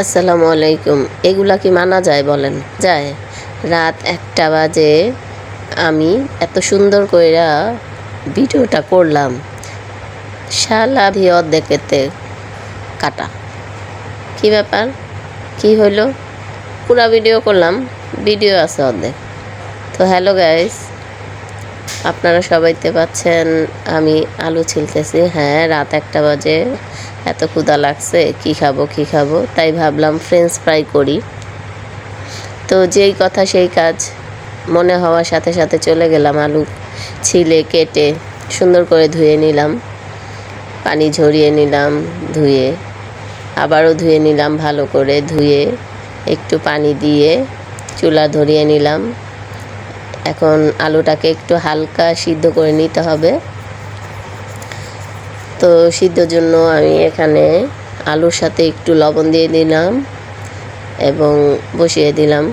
আসসালামু আলাইকুম। এগুলা কি মানা যায় বলেন? যায়। রাত একটা বাজে। আমি এত সুন্দর কইরা ভিডিওটা করলাম। শালা ভি অর্ধেকেতে কাটা। কি ব্যাপার? কি হইল? পুরা ভিডিও করলাম, ভিডিও আছে অর্ধেক। তো হ্যালো গাইস। আপনারা সবাইতে পাচ্ছেন, আমি আলু ছিলতেছি। হ্যাঁ রাত একটা বাজে, এত ক্ষুধা লাগছে, কি খাব কি খাব? তাই ভাবলাম ফ্রেঞ্চ ফ্রাই করি। তো যেই কথা সেই কাজ, মনে হওয়ার সাথে সাথে চলে গেলাম আলু ছিলে, কেটে, সুন্দর করে ধুয়ে নিলাম। পানি ঝরিয়ে নিলাম, ধুয়ে, আবারও ধুয়ে নিলাম ভালো করে, ধুয়ে, একটু পানি দিয়ে চুলা ধরিয়ে নিলাম। এখন আলুটাকে একটু হালকা সিদ্ধ করে নিতে হবে। তো সিদ্ধর জন্য আমি এখানে আলুর সাথে একটু লবণ দিয়ে দিলাম এবং বসিয়ে দিলাম।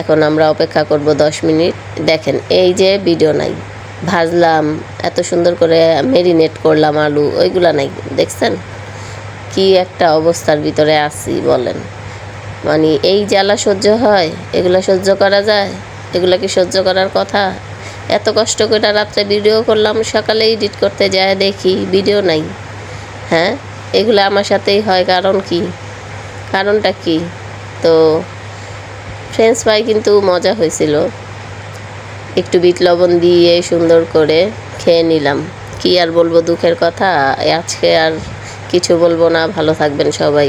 এখন আমরা অপেক্ষা করব দশ মিনিট। দেখেন, এই যে ভিডিও নাই, ভাজলাম, এত সুন্দর করে মেরিনেট করলাম আলু, ওইগুলা নাই, দেখছেন? কি একটা অবস্থার ভিতরে আছি বলেন। মানে এই জ্বালা সহ্য হয়? এগুলা সহ্য করা যায়? এগুলা কি সহ্য করার কথা? এত কষ্ট করে রাত্রে ভিডিও করলাম, সকালে এডিট করতে যায় দেখি ভিডিও নাই। হ্যাঁ? এগুলো আমার সাথেই হয়, কারণ কি? কারণটা কি? তো ফ্রেঞ্চ ফ্রাই কিন্তু মজা হয়েছিল। একটু বিট লবণ দিয়ে সুন্দর করে খেয়ে নিলাম। কি আর বলব দুঃখের কথা? আজকে আর কিছু বলব না, ভালো থাকবেন সবাই।